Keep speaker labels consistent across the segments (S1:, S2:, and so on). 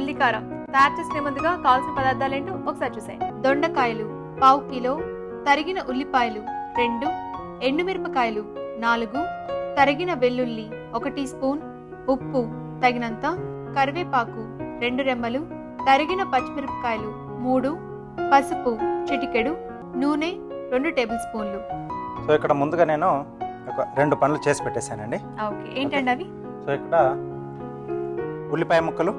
S1: ఉల్లికారం. తయారు చేసుకునే ముందుగా కావాల్సిన పదార్థాలు ఏంటో ఒకసారి చూసేయండి దొండకాయలు పావు కిలో తరిగిన ఉల్లిపాయలు రెండు ఎండుమిరపకాయలు నాలుగు తరిగిన వెల్లుల్లి ఒక టీ స్పూన్ ఉప్పు తగినంత కరివేపాకు రెండు రెమ్మలు తరిగిన పచ్చిమిరపకాయలు మూడు పసుపు చిటికెడు నూనె రెండు టేబుల్ స్పూన్లు.
S2: సో ఇక్కడ ముందుగా నేను ఒక రెండు పనులు చేసి పెట్టేశానండి.
S1: ఓకే. ఏంటండి అవి?
S2: సో ఇక్కడ ఉల్లిపాయ ముక్కలు.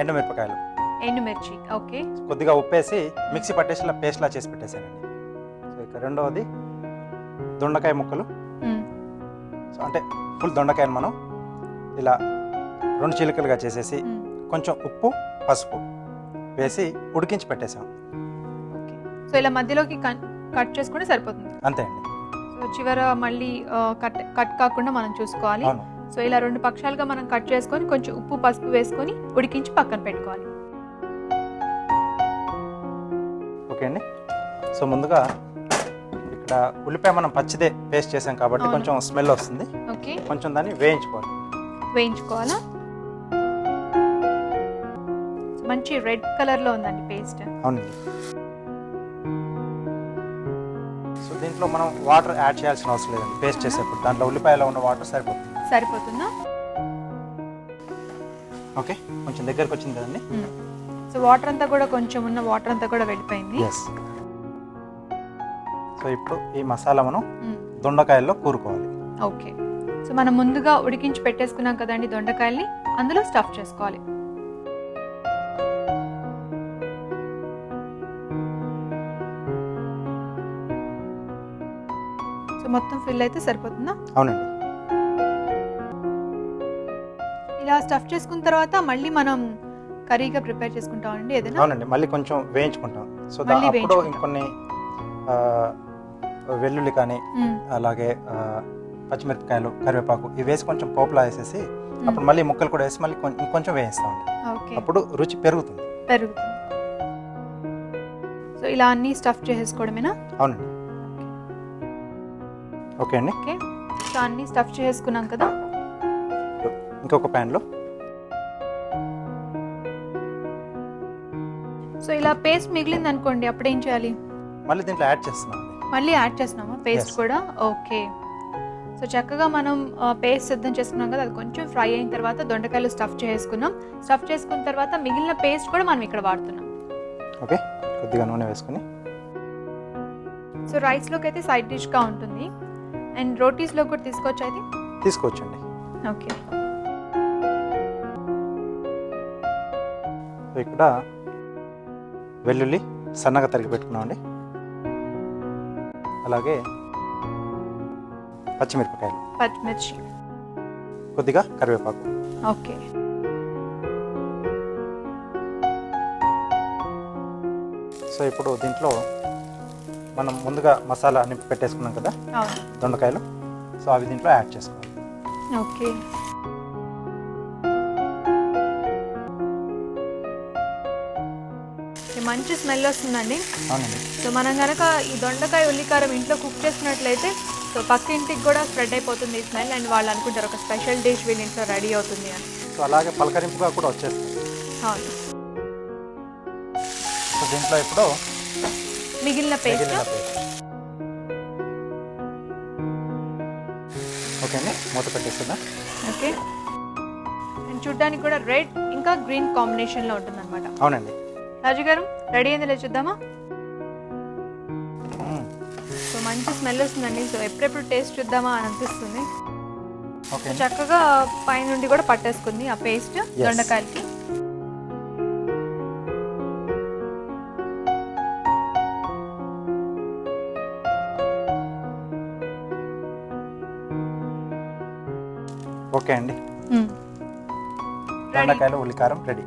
S2: ఎండుమిరపకాయలు.
S1: ఎండుమిర్చి. ఓకే.
S2: కొద్దిగా ఉప్పేసి మిక్సీ పట్టేసి ఇలా పేస్ట్లా చేసి పెట్టేశానండి సో ఇక రెండవది దొండకాయ ముక్కలు. సో అంటే ఫుల్ దొండకాయని మనం ఇలా రెండు చిలుకలుగా చేసేసి. కొంచెం ఉప్పు పసుపు వేసి ఉడికించి పెట్టేసాం.
S1: సో ఇలా మధ్యలోకి కట్ చేసుకుంటే సరిపోతుంది.
S2: అంతే అండి.
S1: సో చివర మళ్ళీ కట్ కట్ కాకుండా మనం చూసుకోవాలి. సో ఇలా రెండు పక్షాలుగా మనం కట్ చేసుకొని కొంచెం ఉప్పు పసుపు వేసుకొని ఉడికించి పక్కన పెట్టుకోవాలి.
S2: ఓకే అండి. సో ముందుగా ఇక్కడ ఉల్లిపాయ మనం పచ్చిదే పేస్ట్ చేసాం కాబట్టి
S1: అవును.
S2: కొంచెం స్మెల్ వస్తుంది.
S1: ఓకే.
S2: కొంచెం దాన్ని వేయించుకోవాలి.
S1: వేయించుకోవాలా? మంచి రెడ్ కలర్లో ఉందండి పేస్ట్.
S2: అవునండి. సో దీంట్లో మనం వాటర్ యాడ్ చేయాల్సిన అవసరం లేదండి. పేస్ట్ చేసేప్పుడు. దాంట్లో ఉల్లిపాయలో ఉన్న వాటర్ సరిపోతుంది.
S1: సరిపోతుందా?
S2: ఓకే కొంచెం దగ్గరకు వచ్చింది కదండి.
S1: సో వాటర్ అంతా కూడా కొంచెం ఉన్న వాటర్ అంతా కూడా వెళ్ళిపోయింది.
S2: సో ఇప్పుడు ఈ మసాలా మనం. దొండకాయల్లో కూరుకోవాలి.
S1: ఓకే. సో మనం ముందుగా ఉడికించి పెట్టేసుకున్నాం కదండి దొండకాయల్ని. అందులో స్టఫ్ చేసుకోవాలి. సో మొత్తం ఫిల్ అయితే సరిపోతుందా?
S2: అవునండి.
S1: ఇలా స్టఫ్ చేసుకున్న తర్వాత మళ్ళీ మనం కర్రీగా ప్రిపేర్ చేసుకుంటామండి ఏదైనా?
S2: అవునండి మళ్ళీ కొంచెం వేయించుకుంటాం. సో
S1: మళ్ళీ
S2: అప్పుడు
S1: వేయించుకుంటాం.
S2: ఇంకొన్ని ఆ, వెల్లుల్లి కానీ. అలాగే ఆ, పచ్చిమిరపకాయలు కరివేపాకు ఇవి వేసి కొంచెం పోపులా వేసేసి. అప్పుడు మళ్ళీ ముక్కలు కూడా వేసి మళ్ళీ కొం- ఇంకొంచెం వేయిస్తామండి.
S1: ఓకే.
S2: అప్పుడు రుచి పెరుగుతుంది.
S1: పెరుగుతుంది. సో ఇలా అన్ని స్టఫ్ చేసేసుకోవడమేనా?
S2: అవునండి. ఓకే. అండి.
S1: ఓకే. సో అన్ని స్టఫ్ చేసుకున్నాం కదా?
S2: ఇంకొక ప్యాన్లో.
S1: సో ఇలా పేస్ట్ మిగిలింది అనుకోండి అప్పుడు ఏం చేయాలి?
S2: మళ్ళీ దీంట్లో యాడ్ చేస్తున్నాం.
S1: మళ్ళీ యాడ్ చేస్తున్నామా? పేస్ట్. కూడా? ఓకే. సో చక్కగా మనం పేస్ట్ సిద్ధం చేసుకున్నాం కదా అది కొంచెం ఫ్రై అయిన తర్వాత దొండకాయలు స్టఫ్ చేసుకున్నాం. స్టఫ్ చేసుకున్న తర్వాత మిగిలిన పేస్ట్ కూడా మనం ఇక్కడ వాడుతున్నాం.
S2: ఓకే. కొద్దిగా నూనె వేసుకుని.
S1: సో రైస్లోకి అయితే సైడ్ డిష్గా ఉంటుంది. అండ్ రోటీస్లో కూడా తీసుకోవచ్చు అది
S2: తీసుకోవచ్చండి.
S1: ఓకే.
S2: సో ఇక్కడ వెల్లుల్లి సన్నగా తరిగి పెట్టుకున్నామండి. అలాగే పచ్చిమిరపకాయలు.
S1: పచ్చిమిర్చి.
S2: కొద్దిగా కరివేపాకు.
S1: ఓకే.
S2: సో ఇప్పుడు దీంట్లో మనం ముందుగా మసాలా అన్ని పెట్టేసుకున్నాం కదా? దొండకాయలు. సో అవి దీంట్లో యాడ్ చేసుకోవాలి.
S1: ఓకే. మంచి స్మెల్ వస్తుందండి.
S2: అవునండి.
S1: సో మనం కనుక ఈ దొండకాయ ఉల్లికారం ఇంట్లో కుక్ చేసినట్లయితే సో పక్క ఇంటికి కూడా స్ప్రెడ్ అయిపోతుంది ఈ స్మెల్ అండ్ వాళ్ళు అనుకుంటారు ఒక స్పెషల్ డిష్ వీళ్ళ ఇంట్లో రెడీ అవుతుంది అని.
S2: సో అలాగే పలకరింపుగా కూడా వచ్చేస్తుంది.
S1: అవును.
S2: సో దీంట్లో ఇప్పుడు
S1: మిగిలిన పేస్ట్?
S2: మిగిలిన పేస్ట్. ఓకే అండి మూత పెట్టేస్తుందా
S1: ఓకే. అండ్ చూడ్డానికి కూడా రెడ్ ఇంకా గ్రీన్ కాంబినేషన్లో ఉంటుంది అనమాట
S2: అవునండి.
S1: రాజు గారు రెడీ అయింది లేదు చూద్దామా. సో మంచి స్మెల్ వస్తుందండి. సో ఎప్పుడెప్పుడు టేస్ట్ చూద్దామా అని అనిపిస్తుంది. చక్కగా పైనుండి కూడా పట్టేసుకుంది ఆ పేస్ట్ దొండకాయలకి.
S2: ఓకే అండి. దొండకాయలు ఉల్లికారం రెడీ.